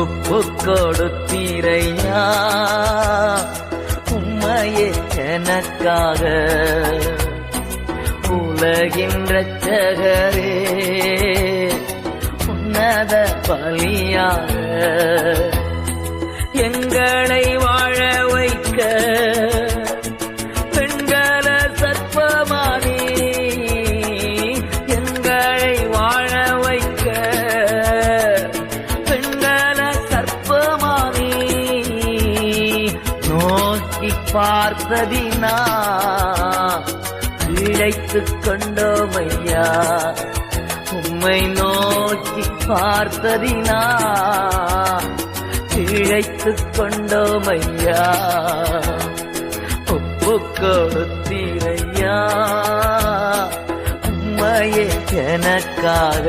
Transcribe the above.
ஒப்பு கொடுத்தீரையா உண்மையே எனக்காக உலகின் ரட்சகரே உன்னத பலியாக எங்களை நோக்கி பார்த்ததினா இழைத்து கொண்டோமையா? உம்மை நோக்கி பார்த்ததினா இழைத்து கொண்டோமையா? ஒப்பு கொடுத்தீரையா? உம்மையே எனக்காக